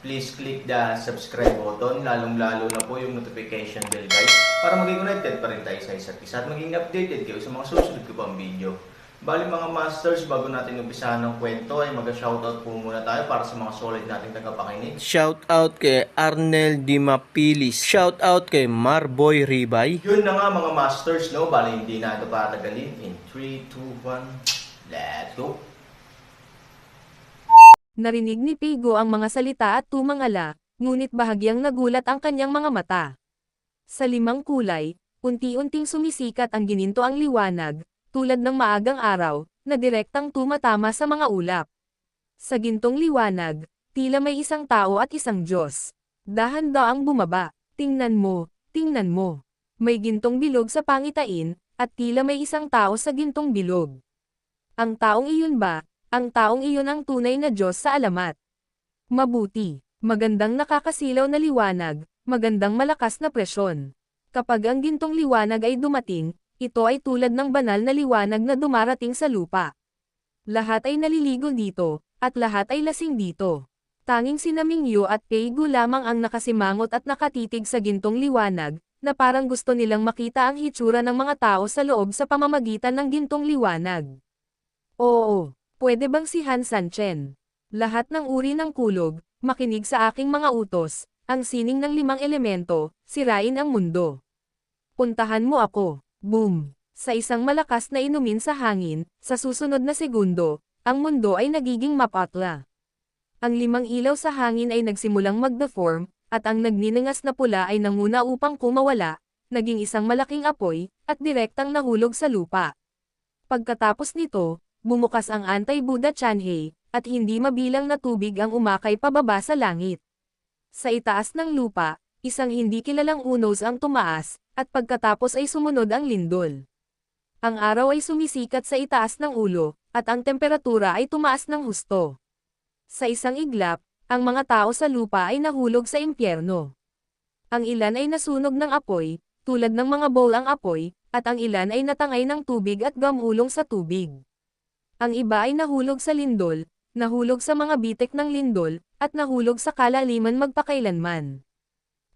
please click the subscribe button, lalong-lalo na po yung notification bell guys, para maging connected pa rin tayo sa isa't isa at maging updated kayo sa mga susunod ko pang video. Bali mga masters, bago natin umpisahan ng kwento ay mag-shoutout po muna tayo para sa mga solid nating tagapakinig. Shout out kay Arnel Dimapilis. Shout out kay Marboy Ribay. Yun na nga mga masters, no? Bali hindi na ito patagalin. In 3, 2, 1, let's go! Narinig ni Pigo ang mga salita at tumangala, ngunit bahagyang nagulat ang kanyang mga mata. Sa limang kulay, unti-unting sumisikat ang gininto ang liwanag, tulad ng maagang araw, na direktang tumatama sa mga ulap. Sa gintong liwanag, tila may isang tao at isang Diyos. Dahan-daang bumaba, tingnan mo, tingnan mo. May gintong bilog sa pangitain, at tila may isang tao sa gintong bilog. Ang taong iyon ba, ang taong iyon ang tunay na Diyos sa alamat. Mabuti, magandang nakakasilaw na liwanag, magandang malakas na presyon. Kapag ang gintong liwanag ay dumating, ito ay tulad ng banal na liwanag na dumarating sa lupa. Lahat ay naliligo dito, at lahat ay lasing dito. Tanging sina Mingyu at Peigu lamang ang nakasimangot at nakatitig sa gintong liwanag, na parang gusto nilang makita ang hitsura ng mga tao sa loob sa pamamagitan ng gintong liwanag. Oo, pwede bang si Han Sanchen? Lahat ng uri ng kulog, makinig sa aking mga utos, ang sining ng limang elemento, sirain ang mundo. Puntahan mo ako, boom! Sa isang malakas na inumin sa hangin, sa susunod na segundo, ang mundo ay nagiging mapatla. Ang limang ilaw sa hangin ay nagsimulang mag-deform, at ang nagniningas na pula ay nanguna upang kumawala, naging isang malaking apoy, at direktang nahulog sa lupa. Pagkatapos nito, bumukas ang anti-Buddha Chanhei, at hindi mabilang na tubig ang umakay pababa sa langit. Sa itaas ng lupa, isang hindi kilalang unos ang tumaas, at pagkatapos ay sumunod ang lindol. Ang araw ay sumisikat sa itaas ng ulo, at ang temperatura ay tumaas ng husto. Sa isang iglap, ang mga tao sa lupa ay nahulog sa impyerno. Ang ilan ay nasunog ng apoy, tulad ng mga bowl ang apoy, at ang ilan ay natangay ng tubig at gamulong sa tubig. Ang iba ay nahulog sa lindol, nahulog sa mga bitek ng lindol, at nahulog sa kalaliman magpakailanman.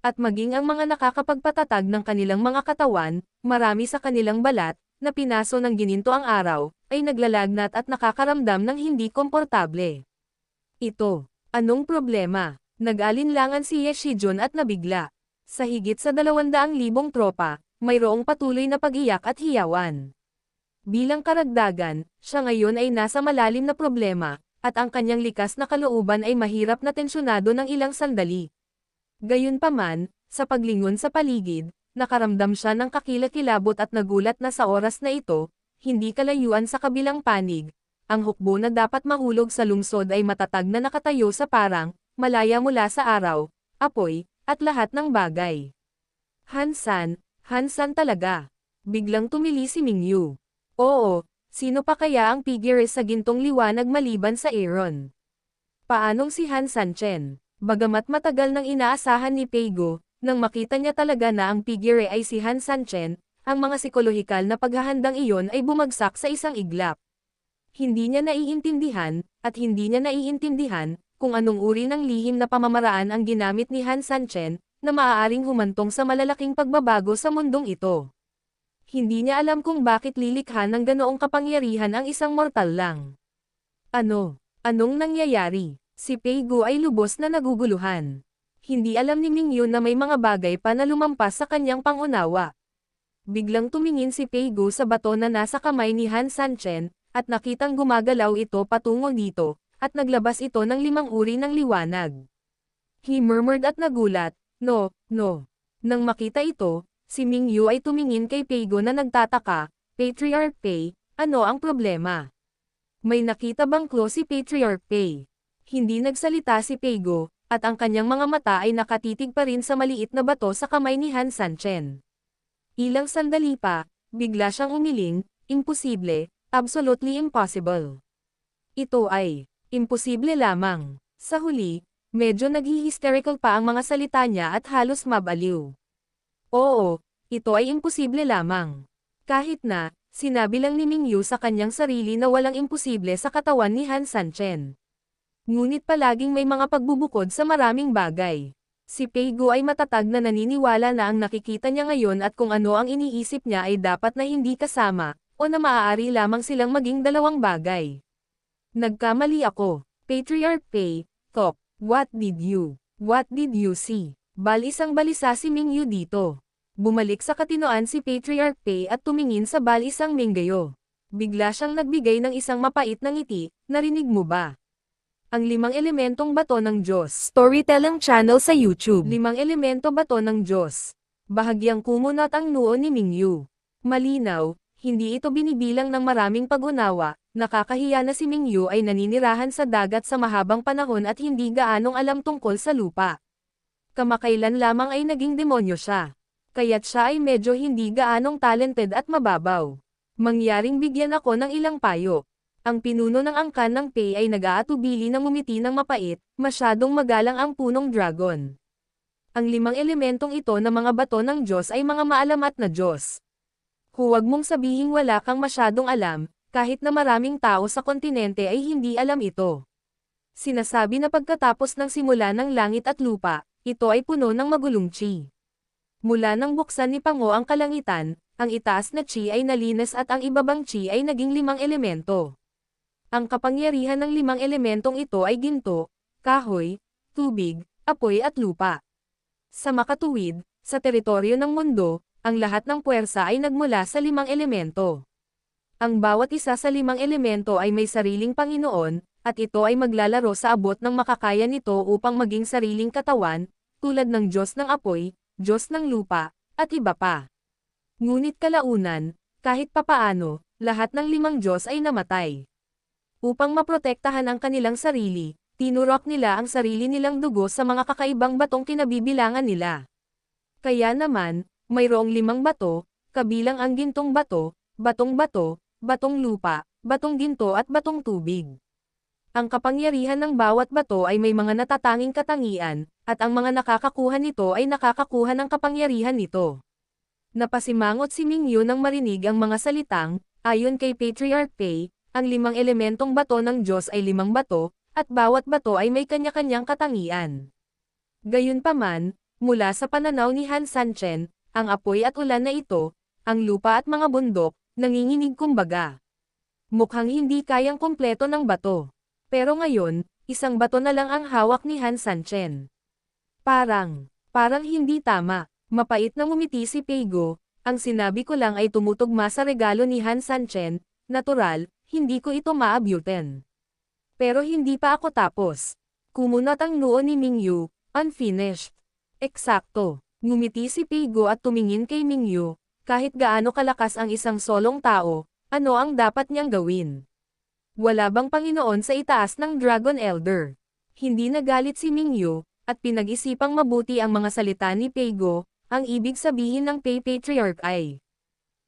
At maging ang mga nakakapagpatatag ng kanilang mga katawan, marami sa kanilang balat, na pinaso ng gininto ang araw, ay naglalagnat at nakakaramdam ng hindi komportable. Ito, anong problema? Nag-alinlangan si Yeshijun at nabigla. Sa higit sa dalawandaang libong tropa, mayroong patuloy na pag-iyak at hiyawan. Bilang karagdagan, siya ngayon ay nasa malalim na problema, at ang kanyang likas na kalooban ay mahirap na tensyonado ng ilang sandali. Gayunpaman, sa paglingon sa paligid, nakaramdam siya ng kakilakilabot at nagulat na sa oras na ito, hindi kalayuan sa kabilang panig. Ang hukbo na dapat mahulog sa lungsod ay matatag na nakatayo sa parang, malaya mula sa araw, apoy, at lahat ng bagay. Hansan, Hansan talaga. Biglang tumili si Mingyu. Oo, sino pa kaya ang figure sa gintong liwanag maliban sa Aaron? Paanong si Han Sanchen? Bagamat matagal nang inaasahan ni Peigo, nang makita niya talaga na ang figure ay si Han Sanchen, ang mga psikolohikal na paghahandang iyon ay bumagsak sa isang iglap. Hindi niya naiintindihan, at hindi niya naiintindihan, kung anong uri ng lihim na pamamaraan ang ginamit ni Han Sanchen, na maaaring humantong sa malalaking pagbabago sa mundong ito. Hindi niya alam kung bakit lilikha ng ganoong kapangyarihan ang isang mortal lang. Ano? Anong nangyayari? Si Peigo ay lubos na naguguluhan. Hindi alam ni Mingyu na may mga bagay pa na lumampas sa kanyang pangunawa. Biglang tumingin si Peigo sa bato na nasa kamay ni Han Sanchen, at nakitang gumagalaw ito patungo dito, at naglabas ito ng limang uri ng liwanag. He murmured at nagulat, no, no. Nang makita ito, si Mingyu ay tumingin kay Peigo na nagtataka, Patriarch Pei, ano ang problema? May nakita bang close si Patriarch Pei? Hindi nagsalita si Peigo, at ang kanyang mga mata ay nakatitig pa rin sa maliit na bato sa kamay ni Han Sanchen. Ilang sandali pa, bigla siyang umiling, imposible, absolutely impossible. Ito ay, imposible lamang. Sa huli, medyo naghi-hysterical pa ang mga salita niya at halos mabaliw. Oo, ito ay imposible lamang. Kahit na, sinabi lang ni Mingyu sa kanyang sarili na walang imposible sa katawan ni Han Sanchen. Ngunit palaging may mga pagbubukod sa maraming bagay. Si Peigo ay matatag na naniniwala na ang nakikita niya ngayon at kung ano ang iniisip niya ay dapat na hindi kasama, o na maaari lamang silang maging dalawang bagay. Nagkamali ako. Patriarch Pei, Kok, what did you, what did you see? Bal isang balisa si Mingyu dito. Bumalik sa katinoan si Patriarch Pei at tumingin sa bal isang Minggayo. Bigla siyang nagbigay ng isang mapait na ngiti, narinig mo ba? Ang limang elementong bato ng Diyos. Storytelling channel sa YouTube. Limang elemento bato ng Diyos. Bahagyang kumunat ang noo ni Mingyu. Malinaw, hindi ito binibilang ng maraming pag-unawa, nakakahiya na si Mingyu ay naninirahan sa dagat sa mahabang panahon at hindi gaanong alam tungkol sa lupa. Kamakailan lamang ay naging demonyo siya. Kaya't siya ay medyo hindi gaanong talented at mababaw. Mangyaring bigyan ako ng ilang payo. Ang pinuno ng angkan ng Pei ay nag-aatubili ng umiti ng mapait, masyadong magalang ang punong dragon. Ang limang elementong ito na mga bato ng Diyos ay mga maalamat na Diyos. Huwag mong sabihing wala kang masyadong alam, kahit na maraming tao sa kontinente ay hindi alam ito. Sinasabi na pagkatapos ng simula ng langit at lupa, ito ay puno ng magulong chi. Mula nang buksan ni Pango ang kalangitan, ang itaas na chi ay nalinas at ang ibabang chi ay naging limang elemento. Ang kapangyarihan ng limang elementong ito ay ginto, kahoy, tubig, apoy at lupa. Sa makatuwid, sa teritoryo ng mundo, ang lahat ng puwersa ay nagmula sa limang elemento. Ang bawat isa sa limang elemento ay may sariling Panginoon, at ito ay maglalaro sa abot ng makakaya nito upang maging sariling katawan, tulad ng Diyos ng apoy, Diyos ng lupa, at iba pa. Ngunit kalaunan, kahit papaano, lahat ng limang Diyos ay namatay. Upang maprotektahan ang kanilang sarili, tinurok nila ang sarili nilang dugo sa mga kakaibang batong kinabibilangan nila. Kaya naman, mayroong limang bato, kabilang ang gintong bato, batong bato, batong lupa, batong ginto at batong tubig. Ang kapangyarihan ng bawat bato ay may mga natatanging katangian, at ang mga nakakakuha nito ay nakakakuha ng kapangyarihan nito. Napasimangot si Mingyu nang marinig ang mga salitang, ayon kay Patriarch Pei, ang limang elementong bato ng Diyos ay limang bato, at bawat bato ay may kanya-kanyang katangian. Gayunpaman, mula sa pananaw ni Han Sanchen, ang apoy at ulan na ito, ang lupa at mga bundok, nanginginig kumbaga. Mukhang hindi kayang kumpleto ng bato. Pero ngayon, isang bato na lang ang hawak ni Han Sanchen. Parang, parang hindi tama, mapait na ngumiti si Peigo, ang sinabi ko lang ay tumutugma sa regalo ni Han Sanchen, natural, hindi ko ito maabutin. Pero hindi pa ako tapos. Kumunat ang noo ni Mingyu, unfinished. Eksakto. Ngumiti si Peigo at tumingin kay Mingyu, kahit gaano kalakas ang isang solong tao, ano ang dapat niyang gawin. Wala bang Panginoon sa itaas ng Dragon Elder? Hindi nagalit si Mingyu, at pinag-isipang mabuti ang mga salita ni Peigo, ang ibig sabihin ng Pei Patriarch ay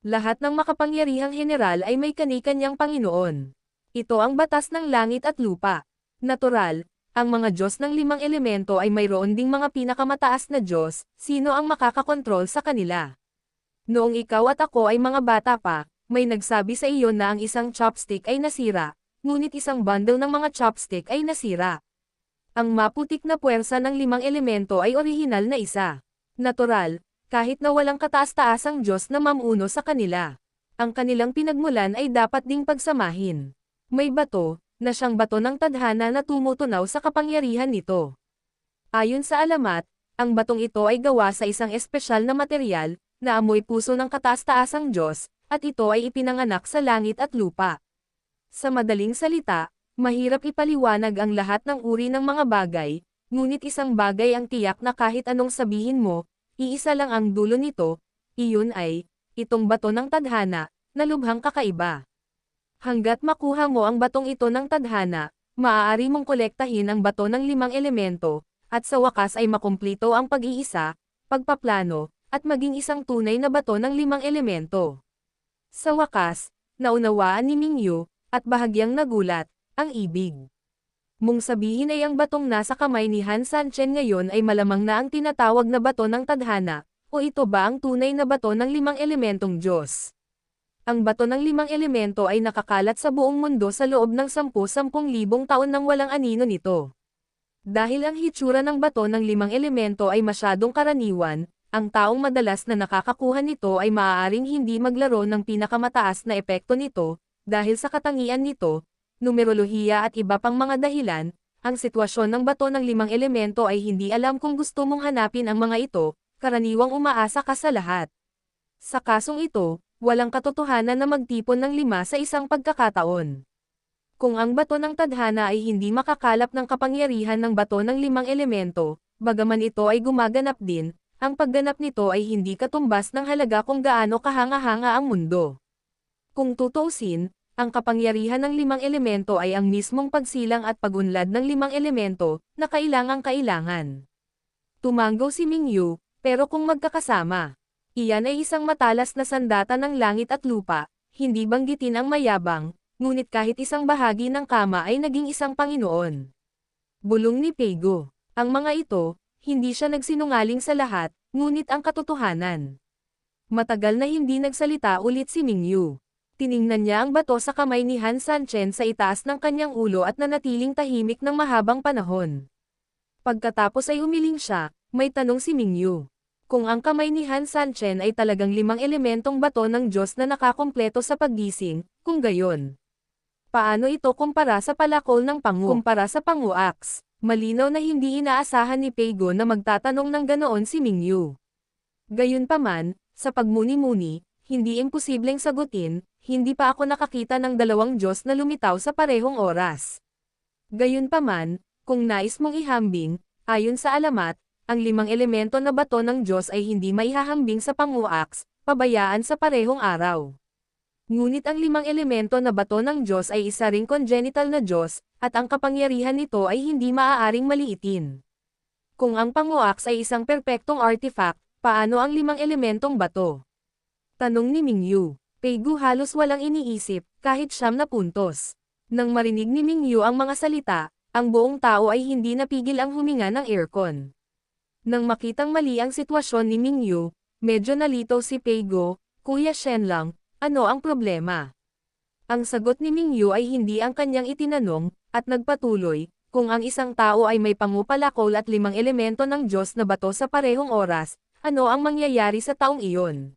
lahat ng makapangyarihang general ay may kani-kanyang Panginoon. Ito ang batas ng langit at lupa. Natural, ang mga Diyos ng limang elemento ay mayroon ding mga pinakamataas na Diyos, sino ang makakakontrol sa kanila. Noong ikaw at ako ay mga bata pa, may nagsabi sa iyo na ang isang chopstick ay nasira, ngunit isang bundle ng mga chopstick ay nasira. Ang maputik na puwersa ng limang elemento ay orihinal na isa. Natural, kahit na walang kataas-taasang Diyos na mamuno sa kanila. Ang kanilang pinagmulan ay dapat ding pagsamahin. May bato, na siyang bato ng tadhana na tumutunaw sa kapangyarihan nito. Ayon sa alamat, ang batong ito ay gawa sa isang espesyal na material, na amoy puso ng kataas-taasang Diyos, at ito ay ipinanganak sa langit at lupa. Sa madaling salita, mahirap ipaliwanag ang lahat ng uri ng mga bagay, ngunit isang bagay ang tiyak na kahit anong sabihin mo, Iisa lang ang dulo nito, iyon ay, itong bato ng tadhana, na lubhang kakaiba. Hanggat makuha mo ang batong ito ng tadhana, maaari mong kolektahin ang bato ng limang elemento, at sa wakas ay makumplito ang pag-iisa, pagpaplano, at maging isang tunay na bato ng limang elemento. Sa wakas, naunawaan ni Mingyu, at bahagyang nagulat, ang ibig. Mung sabihin ay ang batong nasa kamay ni Han Sanchen ngayon ay malamang na ang tinatawag na bato ng tadhana, o ito ba ang tunay na bato ng limang elementong Diyos? Ang bato ng limang elemento ay nakakalat sa buong mundo sa loob ng 10-10 libong taon nang walang anino nito. Dahil ang hitsura ng bato ng limang elemento ay masyadong karaniwan, ang taong madalas na nakakakuha nito ay maaaring hindi maglaro ng pinakamataas na epekto nito, dahil sa katangian nito, numerolohiya at iba pang mga dahilan, ang sitwasyon ng bato ng limang elemento ay hindi alam kung gusto mong hanapin ang mga ito, karaniwang umaasa ka sa lahat. Sa kasong ito, walang katotohanan na magtipon ng lima sa isang pagkakataon. Kung ang bato ng tadhana ay hindi makakalap ng kapangyarihan ng bato ng limang elemento, bagaman ito ay gumaganap din, ang pagganap nito ay hindi katumbas ng halaga kung gaano kahanga-hanga ang mundo. Kung tutuusin, ang kapangyarihan ng limang elemento ay ang mismong pagsilang at pagunlad ng limang elemento na kailangang kailangan. Tumanggo si Mingyu, pero kung magkakasama, iyan ay isang matalas na sandata ng langit at lupa, hindi banggitin ang mayabang, ngunit kahit isang bahagi ng kama ay naging isang Panginoon. Bulong ni Pego. Ang mga ito, hindi siya nagsinungaling sa lahat, ngunit ang katotohanan. Matagal na hindi nagsalita ulit si Mingyu. Tiningnan niya ang bato sa kamay ni Han Sanchen sa itaas ng kanyang ulo at nanatiling tahimik ng mahabang panahon. Pagkatapos ay umiling siya, may tanong si Mingyu. Kung ang kamay ni Han Sanchen ay talagang limang elementong bato ng Diyos na nakakompleto sa paggising, kung gayon. Paano ito kumpara sa palakol ng pangu? Kumpara sa panguaks, malinaw na hindi inaasahan ni Peigo na magtatanong ng ganoon si Mingyu. Gayunpaman, sa pagmuni-muni, hindi imposibleng sagutin, hindi pa ako nakakita ng dalawang Diyos na lumitaw sa parehong oras. Gayunpaman, kung nais mong ihambing, ayon sa alamat, ang limang elemento na bato ng Diyos ay hindi maihahambing sa panguaks, pabayaan sa parehong araw. Ngunit ang limang elemento na bato ng Diyos ay isa ring congenital na Diyos, at ang kapangyarihan nito ay hindi maaaring maliitin. Kung ang panguaks ay isang perpektong artifact, paano ang limang elementong bato? Tanong ni Mingyu. Peigu halos walang iniisip, kahit siyam na puntos. Nang marinig ni Mingyu ang mga salita, ang buong tao ay hindi napigil ang huminga ng aircon. Nang makitang mali ang sitwasyon ni Mingyu, medyo nalito si Peigo, Kuya Shen lang, ano ang problema? Ang sagot ni Mingyu ay hindi ang kanyang itinanong, at nagpatuloy, kung ang isang tao ay may pangupalakol at limang elemento ng Diyos na bato sa parehong oras, ano ang mangyayari sa taong iyon?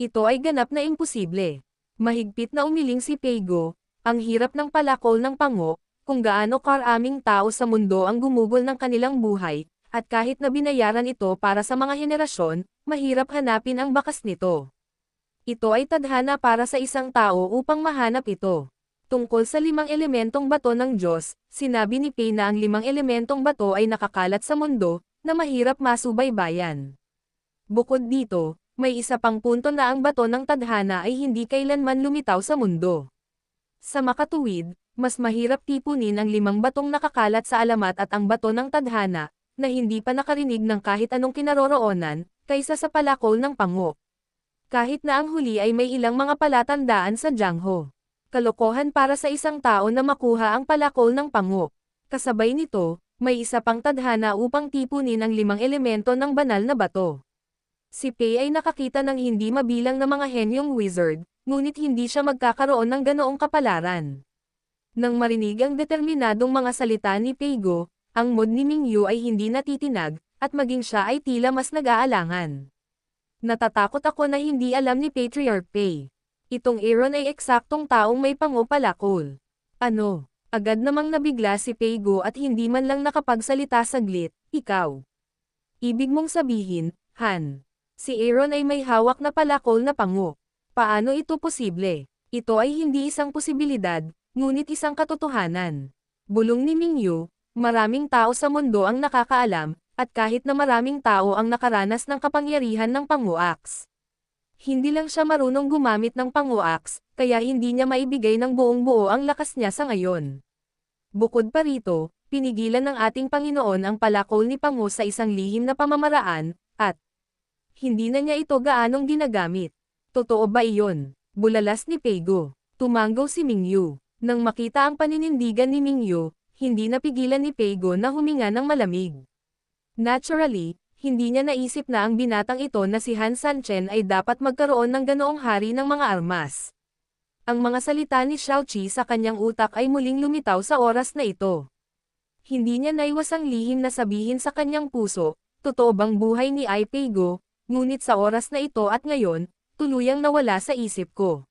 Ito ay ganap na imposible. Mahigpit na umiling si Peigo, ang hirap ng palakol ng pango, kung gaano karaming tao sa mundo ang gumugol ng kanilang buhay, at kahit na binayaran ito para sa mga henerasyon, mahirap hanapin ang bakas nito. Ito ay tadhana para sa isang tao upang mahanap ito. Tungkol sa limang elementong bato ng Diyos, sinabi ni Pei na ang limang elementong bato ay nakakalat sa mundo, na mahirap masubaybayan. Bukod dito, may isa pang punto na ang bato ng tadhana ay hindi kailanman lumitaw sa mundo. Sa makatuwid, mas mahirap tipunin ang limang batong nakakalat sa alamat at ang bato ng tadhana, na hindi pa nakarinig ng kahit anong kinaroroonan, kaysa sa palakol ng pango. Kahit na ang huli ay may ilang mga palatandaan sa Jangho. Kalokohan para sa isang tao na makuha ang palakol ng pango. Kasabay nito, may isa pang tadhana upang tipunin ang limang elemento ng banal na bato. Si Pei ay nakakita ng hindi mabilang na mga henyong wizard, ngunit hindi siya magkakaroon ng ganoong kapalaran. Nang marinig ang determinadong mga salita ni Peigo, ang mood ni Mingyu ay hindi natitinag, at maging siya ay tila mas nag-aalangan. Natatakot ako na hindi alam ni Patriarch Pei. Itong Aaron ay eksaktong taong may pangupalakol. Ano? Agad namang nabigla si Peigo at hindi man lang nakapagsalita saglit, ikaw. Ibig mong sabihin, Han. Si Aaron ay may hawak na palakol na pango. Paano ito posible? Ito ay hindi isang posibilidad, ngunit isang katotohanan. Bulong ni Mingyu, maraming tao sa mundo ang nakakaalam, at kahit na maraming tao ang nakaranas ng kapangyarihan ng panguaks. Hindi lang siya marunong gumamit ng panguaks, kaya hindi niya maibigay ng buong buo ang lakas niya sa ngayon. Bukod pa rito, pinigilan ng ating Panginoon ang palakol ni Pangu sa isang lihim na pamamaraan, at hindi na niya ito gaanong ginagamit. Totoo ba iyon? Bulalas ni Peigo. Tumanggaw si Mingyu. Nang makita ang paninindigan ni Mingyu, hindi napigilan ni Peigo na huminga ng malamig. Naturally, hindi niya naisip na ang binatang ito na si Han Sanchen ay dapat magkaroon ng ganoong hari ng mga armas. Ang mga salita ni Xiaoqi sa kanyang utak ay muling lumitaw sa oras na ito. Hindi niya naiwasang lihim na sabihin sa kanyang puso, totoo bang buhay ni Ai Peigo, ngunit sa oras na ito at ngayon, tuluyang nawala sa isip ko.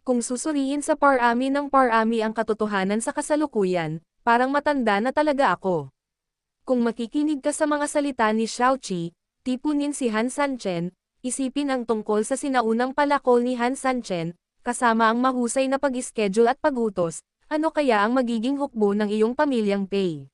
Kung susuriin sa parami ng parami ang katotohanan sa kasalukuyan, parang matanda na talaga ako. Kung makikinig ka sa mga salita ni Xiaoqi, tipunin si Han Sanchen, isipin ang tungkol sa sinaunang palakol ni Han Sanchen, kasama ang mahusay na pag-schedule at pagutos, ano kaya ang magiging hukbo ng iyong pamilyang Pei?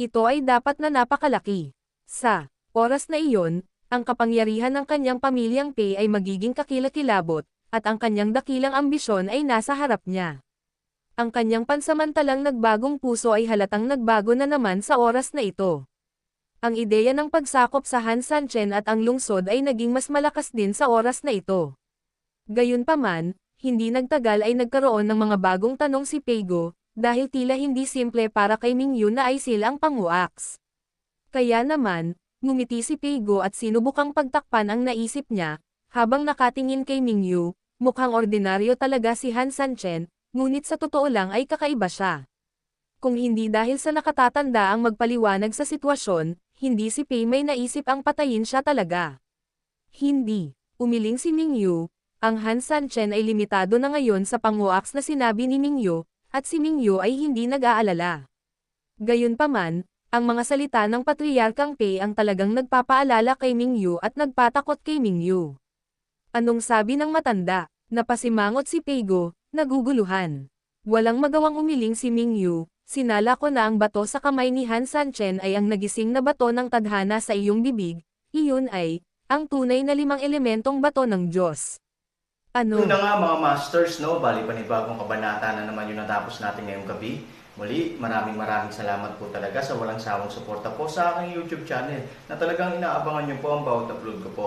Ito ay dapat na napakalaki. Sa oras na iyon, ang kapangyarihan ng kanyang pamilyang Pei ay magiging kakilakilabot, at ang kanyang dakilang ambisyon ay nasa harap niya. Ang kanyang pansamantalang nagbagong puso ay halatang nagbago na naman sa oras na ito. Ang ideya ng pagsakop sa Han Sanchen at ang lungsod ay naging mas malakas din sa oras na ito. Gayunpaman, hindi nagtagal ay nagkaroon ng mga bagong tanong si Peigo, dahil tila hindi simple para kay Mingyu na ay sila ang panguaks. Kaya naman, ngumiti si Peigo at sinubukang pagtakpan ang naisip niya, habang nakatingin kay Mingyu, mukhang ordinaryo talaga si Han Sanchen, ngunit sa totoo lang ay kakaiba siya. Kung hindi dahil sa nakatatanda ang magpaliwanag sa sitwasyon, hindi si Pei may naisip ang patayin siya talaga. Hindi. Umiling si Mingyu, ang Han Sanchen ay limitado na ngayon sa panguaks na sinabi ni Mingyu, at si Mingyu ay hindi nag-aalala. Gayunpaman, ang mga salita ng Patriarkang Pei ang talagang nagpapaalala kay Mingyu at nagpatakot kay Mingyu. Anong sabi ng matanda? Napasimangot si Peigo, naguguluhan. Walang magawang umiling si Mingyu, sinala ko na ang bato sa kamay ni Han Sanchen ay ang nagising na bato ng tadhana sa iyong bibig, iyon ay, ang tunay na limang elementong bato ng Diyos. Ano? Yun na nga mga masters, no? Bali panibagong kabanata na naman yung natapos natin ngayong gabi. Muli, maraming maraming salamat po talaga sa walang sawang suporta po sa aking YouTube channel na talagang inaabangan niyo po ang bawat upload ko po.